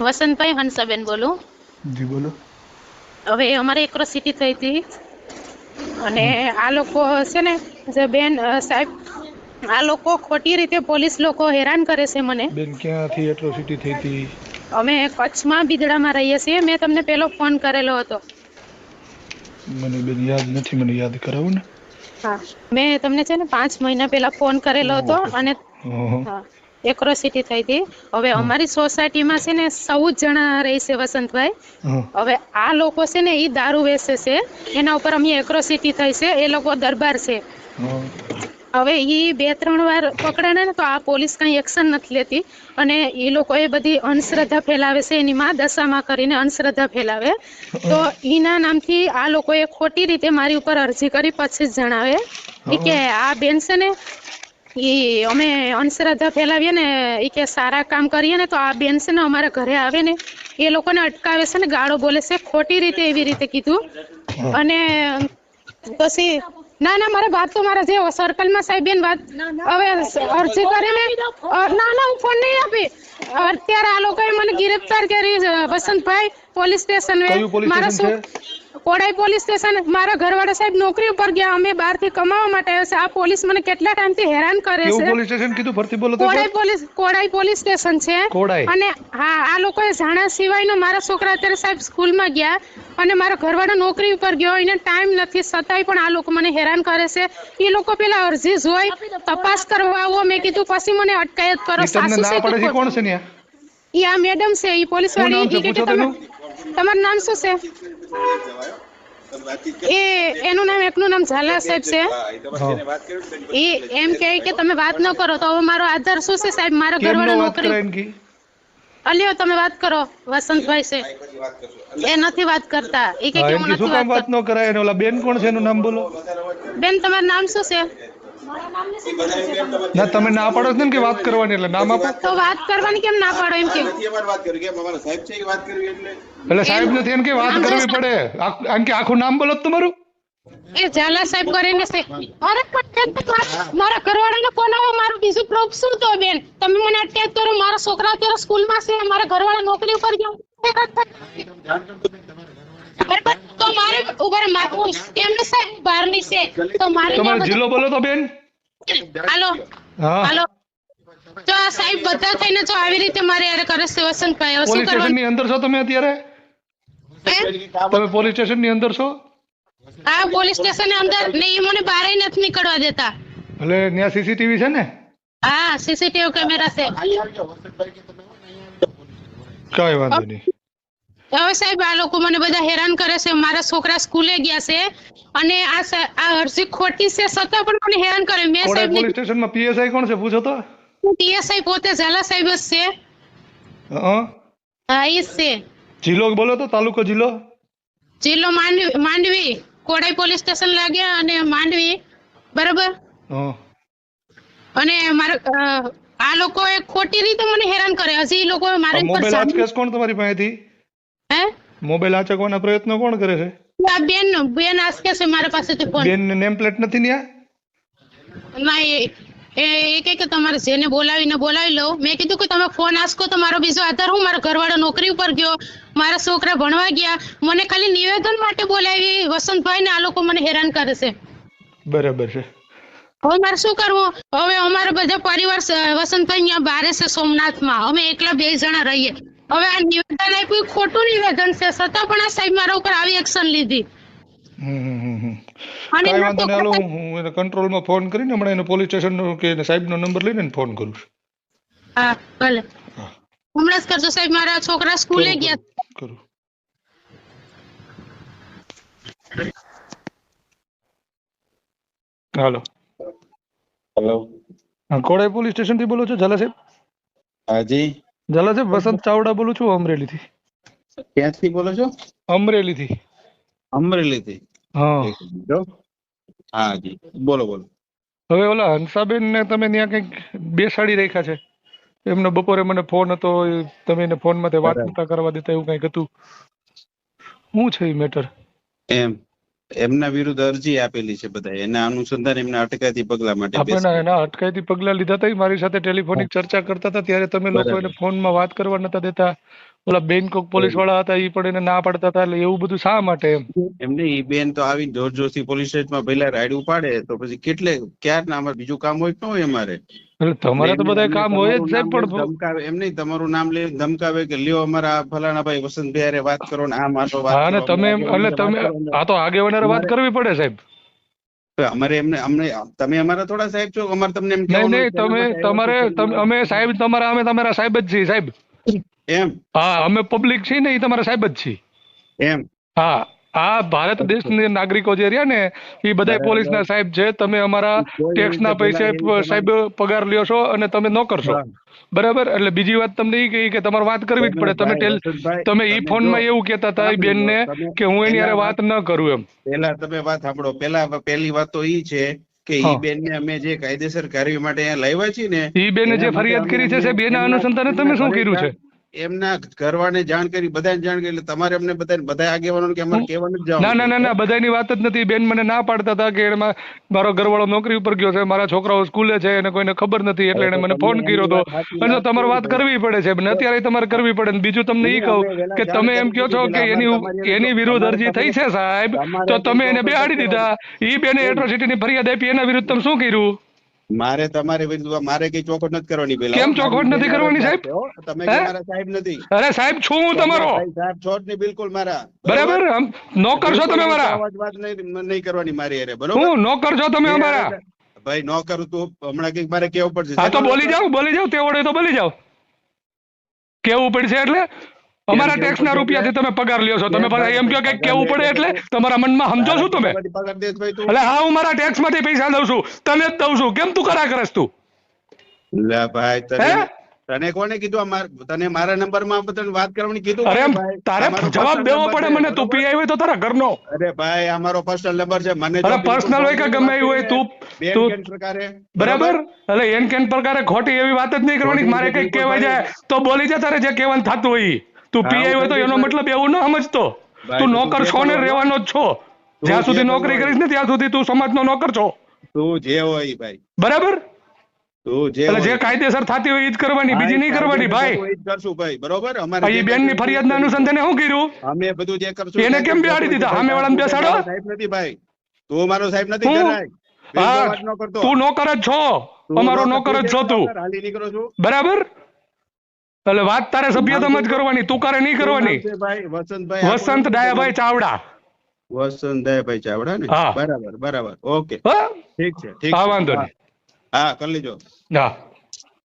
વસંતભાઈ હંસાબેન બોલું. જી બોલો. હવે અમારે એક્રોસિટી થઈ હતી અને આ લોકો છે ને જે બેન સાહેબ આ લોકો ખોટી રીતે પોલીસ લોકો હેરાન કરે છે મને. બેન ક્યાંથી એટ્રોસિટી થઈ હતી? અમે કચ્છમાં બિદડામાં રહીએ છીએ. મેં તમને પેલો ફોન કરેલો હતો. મને બેન યાદ નથી મને યાદ કરાવો ને. હા. મેં તમને છે ને પાંચ મહિના પહેલા ફોન કરેલો હતો અને હં, એક્રોસિટી થઈ હતી. હવે અમારી સોસાયટીમાં છે ને ચૌદ જણા રહે છે વસંતભાઈ હવે આ લોકો છે ને એ દારૂ વેચે છે. એના ઉપર અમે એક્રોસિટી થઈ છે. એ લોકો દરબાર છે. હવે એ બે ત્રણ વાર પકડાણા ને તો આ પોલીસ કઈ એક્શન નથી લેતી. અને એ લોકો એ બધી અંધશ્રદ્ધા ફેલાવે છે. એની માં દશામાં કરીને અંધશ્રદ્ધા ફેલાવે. તો એના નામથી આ લોકોએ ખોટી રીતે મારી ઉપર અરજી કરી. પછી જ જણાવે. કે આ બેન છે ને ઈ અમે અંધશ્રદ્ધા ફેલાવીએ ને એ કે સારા કામ કરીએ ને તો આ બેન છે ને અમારા ઘરે આવે ને એ લોકોને અટકાવે છે ને ગાળો બોલે છે ખોટી રીતે એવી રીતે કીધું. અને પછી ના ના મારા વાત તો મારા જે સર્કલમાં સાહેબ બેન વાત હવે અરજી કરે ને ના ના હું ફોન નહીં આપી. અત્યારે આ લોકોએ મને ગિરફ્તાર કરી વસંતભાઈ પોલીસ સ્ટેશન મારા શું કોડાઈ પોલીસ સ્ટેશન મારા ઘરવાળા સાહેબ નોકરી ઉપર ગયા. અમે બહારથી કમાવા માટે આવ્યા છે. આ પોલીસ મને કેટલા ટાઈમથી હેરાન કરે છે? પોલીસ સ્ટેશન કીધું? ફરતી બોલો Kodai police Kodai police station છે. અને હા આ લોકોએ જાણ્યા સિવાયનો મારા છોકરા અત્યારે સાહેબ સ્કૂલમાં ગયા અને મારા ઘરવાળા નોકરી ઉપર ગયો. એને ટાઈમ નથી છતાંય પણ આ લોકો મને હેરાન કરે છે. એ લોકો પેલા અરજી જોઈ તપાસ કરવા આવો. મેં કીધું પછી મને અટકાયત કરો. સાસુ છે કોણ છે ને આ મેડમ છે એ પોલીસ વાળી એ કે તમે તમારું નામ શું છે? એ એનું નામ એકનું નામ ઝાલા સાહેબ છે. એ એમ કહે કે તમે વાત ન કરો તો હવે મારો આધાર શું છે સાહેબ? મારા ઘરવાળા નોકરી અલ્યો તમે વાત કરો વસંતભાઈ છે. એ નથી વાત કરતા. એ કે હા, નથી વાત ન કરાય? ઓલા બેન કોણ છે? એનું નામ બોલો. બેન તમારું નામ શું છે? ના તમે ના પાડો છો ને કે વાત કરવાની એટલે નામ આપો. તો વાત કરવાની કેમ ના પાડો એમ કે? નથી અમારે વાત કરવી કેમ? અમારા સાહેબ છે કે વાત કરવી એટલે. એટલે સાહેબ નથી એમ કે વાત કરવી પડે. એમ કે આખું નામ બોલો તમારું. એ ઝાલા સાહેબ કરીને છે. અરે પણ મારા ઘરવાળાને ફોન આવો મારું બીજું પ્રૂફ શું તો બેન? તમે મને અટેક કરો મારા છોકરા અત્યારે સ્કૂલમાં છે મારા ઘરવાળા નોકરી ઉપર ગયા. બરાબર? તો મારે ઊભા મારું એમને સાહેબ બહારની છે. તો મારે તમારો જિલ્લો બોલો તો બેન. હાલો. હાલો. તો આ સાહેબ બધા થઈને જો આવી રીતે મારે યાર કરે છે વસંતભાઈ હવે શું પોલીસ સ્ટેશન કરવાનું? ની અંદર છો તમે અત્યારે? તમે પોલીસ સ્ટેશનની અંદર છો? આ પોલીસ સ્ટેશન અંદર. ને એ મને બહાર નથી નીકળવા દેતા. એટલે ત્યાં સીસીટીવી છે ને? હા સીસીટીવી કેમેરા છે. કઈ વાંધો નહીં. હવે સાહેબ આ લોકો મને બધા હેરાન કરે છે. મારા છોકરા સ્કૂલે ગયા છે અને આ આ અરજી ખોટી છે છતાં પણ મને હેરાન કરે. મેં સાહેબ પોલીસ સ્ટેશનમાં પીએસઆઈ કોણ છે? પૂછો તો. પીએસઆઈ પોતે ઝાલા સાહેબ જ છે. હા હા છે. જિલ્લો બોલો તો તાલુકો જિલ્લો. જિલ્લો માંડવી માંડવી. કોડાઈ પોલીસ સ્ટેશન લાગ્યા અને માંડવી. બરાબર? હા અને મારા આ લોકો ખોટી રીતે મને હેરાન કરે. હજી લોકો મારા મોબાઈલ આંચકેસ કોણ તમારી પાસેથી? મોબાઈલ આચકવાના પ્રયત્નો કોણ કરે છે? આ બેન બેન આસકે છે મારા પાસેથી ફોન. બેન નેમ પ્લેટ નથી ન્યા? ના એ એ કે કે તમારે જેને બોલાવીને બોલાવી લો. મેં કીધું કે તમે ફોન આસકો તો મારો બીજો આધાર હું મારો ઘરવાળો નોકરી ઉપર ગયો. મારા છોકરા ભણવા ગયા. મને ખાલી નિવેદન માટે બોલાવી. વસંતભાઈ ને આ લોકો મને હેરાન કરે છે. બરાબર છે. હવે મારે શું કરવું? હવે અમારા બધા પરિવાર વસંતભાઈ અહીંયા બારે છે સોમનાથમાં. અમે એકલા બે જણા રહીએ. હવે આ નિવેદન આપ્યું ખોટું નિવેદન છે. છતાં પણ આ સાહેબ મારા ઉપર આવી એક્શન લીધી. હમ હમ હમ હમ. અને વાંધો નહીં હાલો હું હું એને કંટ્રોલમાં ફોન કરીને હમણાં એને પોલીસ સ્ટેશનનો કે એને સાહેબનો નંબર લઈને ફોન કરું છું. હા ભલે. હમણાં જ કરજો સાહેબ મારા છોકરા સ્કૂલે કરું, ગયા. કરું, હાલો. હેલો. હા કોડાઈ પોલીસ સ્ટેશનથી બોલો છો ઝાલા સાહેબ? હાજી. ઝાલા છે વસંત ચાવડા બોલું છું અમરેલીથી. ક્યાંથી બોલો છો? અમરેલી થી અમરેલી થી હા. હા જી. બોલો બોલો. હવે ઓલા હંસાબેન ને તમે ત્યાં કંઈક બેસાડી રાખ્યા છે. એમનો બપોરે મને ફોન હતો તમે એને ફોનમાંથી વાત કરતા નતા કરવા દેતા એવું કંઈક હતું. શું છે એ મેટર? એમ. એમના વિરુદ્ધ અરજી આપેલી છે બધા એના અનુસંધાન એમના અટકાયતી પગલા માટે આપણે. એના અટકાયતી પગલા લીધા હતા મારી સાથે ટેલિફોનિક ચર્ચા કરતા હતા ત્યારે તમે લોકો ફોન એને ફોનમાં વાત કરવા નતા દેતા. ઓલા બેંકોક પોલીસવાળા હતા એ પણ એને ના પાડતા હતા એટલે એવું બધું શા માટે એમ એમને એ બેન તો આવી જોર જોરથી પોલીસ સ્ટેશનમાં પેલા રાઈડ ઉપાડે તો પછી કેટલે ક્યાર ના અમારે બીજું કામ હોય ન હોય અમારે એટલે તમારે તો બધા કામ હોય જ સાહેબ પણ ધમકાવે એમ નહીં તમારું નામ લે ધમકાવે કે લ્યો અમારા ફલાણા ભાઈ વસંતભાઈ હારે વાત કરો ને આ મારો વાત હા ને તમે એટલે તમે. આ તો આગેવાનારે વાત કરવી પડે સાહેબ અમારે એમને અમને તમે અમારા થોડા સાહેબ છો અમારે તમને એમ નહીં નહીં તમે તમારે. અમે સાહેબ તમારા અમે તમારા સાહેબ જ છીએ સાહેબ એમ. હા અમે પબ્લિક છીએ ને એ તમારા સાહેબ જ છીએ. એમ. હા આ ભારત દેશના નાગરિકો જે રહ્યા ને એ બધા પોલીસના સાહેબ છે તમે અમારા ટેક્સના પૈસે સાહેબ પગાર લ્યો છો અને તમે નોકર છો બરાબર? એટલે બીજી વાત તમને એ કહી કે તમારે વાત કરવી જ પડે. તમે ટેલ તમે ઈ ફોનમાં એવું કહેતા હતા એ બેનને કે હું એની હારે વાત ન કરું એમ. પેલા તમે વાત સાંભળો. પેલા પહેલી વાત તો ઈ છે કે ઈ બેન બેનને અમે જે કાયદેસર કાર્ય માટે અહીંયા લાવ્યા છીએ ને ઈ બેને જે ફરિયાદ કરી છે સાહેબ એના અનુસંધાને તમે શું કર્યું છે? એમના ઘરવાળાને જાણ કરી બધાને જાણ કરી એટલે તમારે અમને બધાને બધા આગેવાનો કે અમારે કહેવાનું જ ના ના ના ના બધાની વાત જ નથી. બેન મને ના પાડતા હતા કે એમાં મારો ઘરવાળો નોકરી ઉપર ગયો છે મારા છોકરાઓ સ્કૂલે છે એને કોઈને ખબર નથી એટલે એને મને ફોન કર્યો હતો અને તમારે વાત કરવી પડે છે અત્યારે તમારે કરવી પડે. બીજું તમને ઈ કહું કે તમે એમ કહો છો કે એની એની વિરુદ્ધ અરજી થઈ છે સાહેબ તો તમે એને બેહાડી દીધા. એ બેને એટ્રોસિટીની ફરિયાદ આપી એના વિરુદ્ધ તમે શું કર્યું? મારે તમારે વિરુદ્ધ મારે કઈ ચોખવટ નથી કરવાની પેલા. કેમ ચોખવટ નથી કરવાની, સાહેબ? તમે મારા સાહેબ નથી. અરે સાહેબ છું હું તમારો. સાહેબ છો જ નહીં બિલકુલ મારા. બરાબર? નોકર છો તમે મારા. અવાજ વાત નહીં નહીં કરવાની મારી અરે બરોબર? હું નોકર છો તમે અમારા. ભાઈ નોકર કરું તું હમણાં કંઈક મારે કેવું પડશે? હા તો બોલી જાવ બોલી જાઓ તે વડે તો બોલી જાવ કેવું પડશે એટલે? અમારા ટેક્સ ના રૂપિયાથી તમે પગાર લ્યો છો. તમે પાછા એમ કહો કે કેવું પડે એટલે? તમારા મનમાં સમજો છો તમે? એટલે હા હું મારા ટેક્સમાંથી પૈસા દઉં છું. તને જ દઉં છું. કેમ તું કરા કરસ તું? લે ભાઈ તને તને કોને કીધું તને મારા નંબરમાં તને વાત કરવાની કીધું? અરે તારે જવાબ દેવો પડે મને. તું? પીઆઈ હોય તો તારા ઘરનો. અરે ભાઈ આ મારો પર્સનલ નંબર છે. મને અરે પર્સનલ હોય કે ગમે એવું હોય, તું- તું- પ્રકારે. બરાબર? એટલે એન કેન પ્રકારે ખોટી એવી વાત જ નહીં કરવાની મારે કંઈક ખોટી કહેવાય જાય તો બોલી જા તારે જે કહેવાનું થતું હોય. તું પીઆઈ હોય તો એનો મતલબ એવું ના સમજતો. તું નોકર છો ને રહેવાનો જ છો. જ્યાં સુધી નોકરી કરીશ ને ત્યાં સુધી તું સમાજનો નોકર છો. તું જે હોય ભાઈ. બરાબર? જે એટલે જે કાયદેસર થતી હોય ઈજ કરવાની બીજી નહીં કરવાની ભાઈ. કરશું ભાઈ બરોબર? અમારે કરશું એ ફરિયાદના જ અનુસંધાને શું કર્યું? અમે બધું જે કરશું એને કેમ બેહાડી દીધા? ભાઈ, સામેવાળાને બેસાડો? સાહેબ નથી ભાઈ. તું મારો સાહેબ નથી જરાય. બેન તો ન નોકર જ છો. તું અમારો નોકર જ છો તું. બરાબર, હાલી નીકળો છું બરાબર એટલે વાત તારે સભ્યતામાં જ કરવાની તું કરે નહીં કરવાની. વસંત? ડાયાભાઈ ચાવડા વસંત દયાભાઈ ચાવડા. ને? બરાબર બરાબર. ઓકે. ઠીક છે ઠીક હા વાંધો. નહીં. હા કરી લેજો. હા.